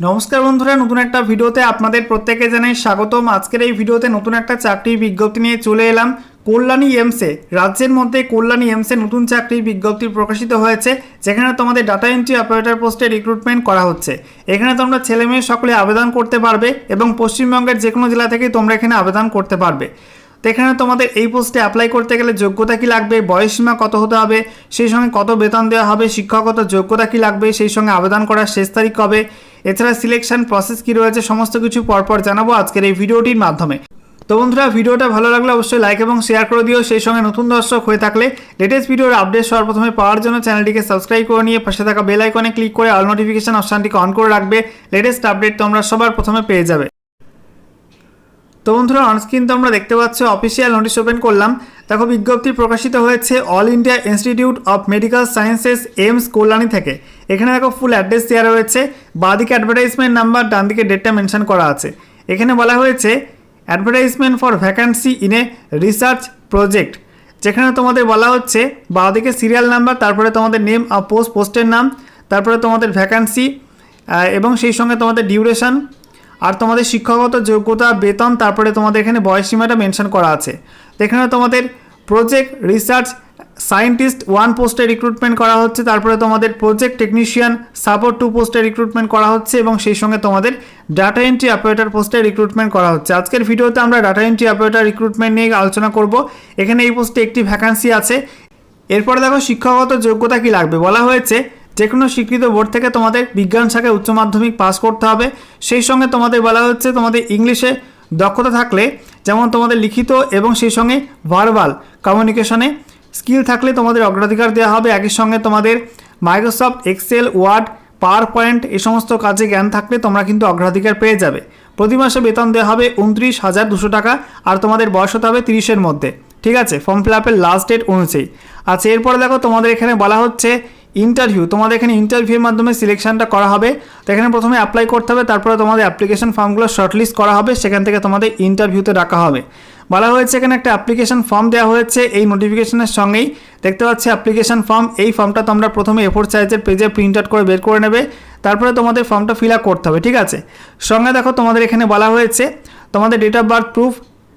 নমস্কার বন্ধুরা, নতুন একটা ভিডিওতে আপনাদের প্রত্যেকে জানাই স্বাগতম। আজকের এই ভিডিওতে নতুন একটা চাকরির বিজ্ঞপ্তি নিয়ে চলে এলাম। কল্যাণী এমসে রাজ্যের মধ্যে কল্যাণী এমসে নতুন চাকরির বিজ্ঞপ্তি প্রকাশিত হয়েছে, যেখানে তোমাদের ডাটা এন্ট্রি অপারেটর পোস্টে রিক্রুটমেন্ট করা হচ্ছে। এখানে তোমরা ছেলে মেয়ে সকলে আবেদন করতে পারবে এবং পশ্চিমবঙ্গের যে কোনো জেলা থেকেই তোমরা এখানে আবেদন করতে পারবে। তো এখানে তোমাদের এই পোস্টে অ্যাপ্লাই করতে গেলে যোগ্যতা কি লাগবে বয়সসীমা কত হতে হবে, সেই সঙ্গে কত বেতন দেওয়া হবে, শিক্ষাগত যোগ্যতা কি লাগবে, সেই সঙ্গে আবেদন করার শেষ তারিখ কবে এছাড়া সিলেকশন প্রসেস কি রয়েছে সমস্ত কিছু পরপর জানাব আজকের এই ভিডিওটির মাধ্যমে। তো বন্ধুরা, ভিডিওটা ভালো লাগলে অবশ্যই লাইক এবং শেয়ার করে দিও। সেই সঙ্গে নতুন দর্শক হয়ে থাকলে লেটেস্ট ভিডিওর আপডেট সবার প্রথমে পাওয়ার জন্য চ্যানেলটিকে সাবস্ক্রাইব করে নিয়ে পাশে থাকা বেল আইকনে ক্লিক করে অল নোটিফিকেশন অপশানটিকে অন করে রাখবে। লেটেস্ট আপডেট তোমরা সবার প্রথমে পেয়ে যাবে। তো বন্ধুরা অনস্ক্রিন তোমরা দেখতে পাচ্ছ অফিসিয়াল নোটিশ ওপেন করলাম। দেখো, বিজ্ঞপ্তি প্রকাশিত হয়েছে All India Institute of Medical Sciences AIIMS Kalyani থেকে। এখানে দেখো ফুল অ্যাড্রেস দেওয়া রয়েছে। বাঁদিকে অ্যাডভার্টাইজমেন্ট নাম্বার ডান দিকে ডেটটা মেনশন করা আছে। এখানে বলা হয়েছে advertisement for vacancy in a research project যেখানে তোমাদের বলা হচ্ছে, বাঁদিকে সিরিয়াল নাম্বার তারপরে তোমাদের নেম পোস্ট পোস্টের নাম, তারপরে তোমাদের ভ্যাকান্সি এবং সেই সঙ্গে তোমাদের ডিউরেশন আর তোমাদের শিক্ষাগত যোগ্যতা, বেতন, তারপরে তোমাদের এখানে বয়সসীমাটা মেনশন করা আছে। এখানে তোমাদের প্রজেক্ট রিসার্চ সায়েন্টিস্ট ওয়ান পোস্টে রিক্রুটমেন্ট করা হচ্ছে, তারপরে তোমাদের প্রজেক্ট টেকনিশিয়ান সাপোর্ট টু পোস্টে রিক্রুটমেন্ট করা হচ্ছে, এবং সেই সঙ্গে তোমাদের ডাটা এন্ট্রি অপারেটর পোস্টে রিক্রুটমেন্ট করা হচ্ছে। আজকের ভিডিওতে আমরা ডাটা এন্ট্রি অপারেটর রিক্রুটমেন্ট নিয়ে আলোচনা করব। এখানে এই পোস্টে একটি ভ্যাকান্সি আছে। এরপরে দেখো শিক্ষাগত যোগ্যতা কি লাগবে? বলা হয়েছে যে কোনো স্বীকৃত বোর্ড থেকে তোমাদের বিজ্ঞান শাখায় উচ্চ মাধ্যমিক পাস করতে হবে। সেই সঙ্গে তোমাদের বলা হচ্ছে তোমাদের ইংলিশে দক্ষতা থাকলে, যেমন তোমাদের লিখিত এবং সেই সঙ্গে ভার্বাল কমিউনিকেশনে স্কিল থাকলে তোমাদের অগ্রাধিকার দেওয়া হবে। একই সঙ্গে তোমাদের Microsoft Excel Word PowerPoint এই সমস্ত কাজে জ্ঞান থাকলে তোমরা কিন্তু অগ্রাধিকার পেয়ে যাবে। প্রতি মাসে বেতন দেওয়া হবে উনত্রিশ হাজার দুশো টাকা আর তোমাদের বয়স হতে হবে তিরিশের মধ্যে। ঠিক আছে? ফর্ম ফিল আপের লাস্ট ডেট অনুযায়ী। আচ্ছা এরপরে দেখো তোমাদের এখানে বলা হচ্ছে ইন্টারভিউ তোমাদের এখানে ইন্টারভিউর মাধ্যমে সিলেকশনটা করা হবে। তো এখানে প্রথমে অ্যাপ্লাই করতে হবে, তারপরে তোমাদের অ্যাপ্লিকেশন ফর্মগুলো শর্টলিস্ট করা হবে, সেখান থেকে তোমাদের ইন্টারভিউতে ডাকা হবে। বলা হয়েছে এখানে একটা অ্যাপ্লিকেশন ফর্ম দেওয়া হয়েছে, এই নোটিফিকেশনের সঙ্গেই। দেখতে পাচ্ছি অ্যাপ্লিকেশন ফর্ম এই ফর্মটা তোমরা প্রথমে এফোর সাইজের পেজে প্রিন্ট আউট করে বের করে নেবে, তারপরে তোমাদের ফর্মটা ফিল আপ করতে হবে, ঠিক আছে? সঙ্গে দেখো তোমাদের এখানে বলা হয়েছে, তোমাদের ডেট অফ বার্থ প্রুফ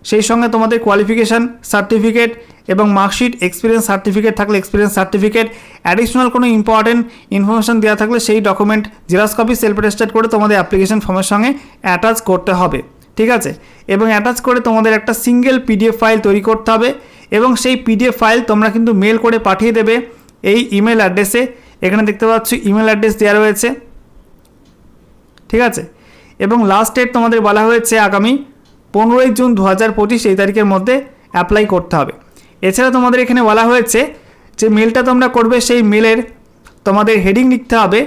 সেই সঙ্গে তোমাদের কোয়ালিফিকেশান সার্টিফিকেট এবং মার্কশিট এক্সপিরিয়েন্স সার্টিফিকেট থাকলে এক্সপিরিয়েন্স সার্টিফিকেট অ্যাডিশনাল কোনো ইম্পর্টেন্ট ইনফরমেশন দেওয়া থাকলে সেই document xerox copy self attested করে তোমাদের অ্যাপ্লিকেশন ফর্মের সঙ্গে অ্যাটাচ করতে হবে। ঠিক আছে? এবং অ্যাটাচ করে তোমাদের একটা সিঙ্গেল পিডিএফ ফাইল তৈরি করতে হবে এবং সেই পিডিএফ ফাইল তোমরা কিন্তু মেল করে পাঠিয়ে দেবে এই ইমেল অ্যাড্রেসে এখানে দেখতে পাচ্ছ ইমেল অ্যাড্রেস দেওয়া রয়েছে। ঠিক আছে? এবং লাস্ট ডেট তোমাদের বলা হয়েছে আগামী পনেরোই জুন দু হাজার পঁচিশ এই তারিখের মধ্যে অ্যাপ্লাই করতে হবে। এছাড়া তোমাদের এখানে বলা হয়েছে যে মেলটা তোমরা করবে সেই মেলের তোমাদের হেডিং লিখতে হবে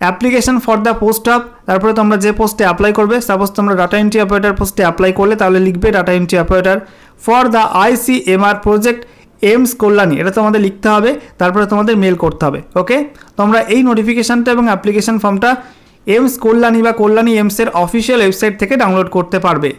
application for the post of তারপরে তোমরা যে পোস্টে অ্যাপ্লাই করবে সাপোজ তোমরা ডাটা এন্ট্রি অপারেটার পোস্টে অ্যাপ্লাই করলে, তাহলে লিখবে data entry operator for the ICMR project AIIMS Kalyani এটা তোমাদের লিখতে হবে, তারপরে তোমাদের মেল করতে হবে ওকে তোমরা এই নোটিফিকেশানটা এবং অ্যাপ্লিকেশন ফর্মটা এমস কল্যাণী বা কল্যাণী এমসের অফিসিয়াল ওয়েবসাইট থেকে ডাউনলোড করতে পারবে।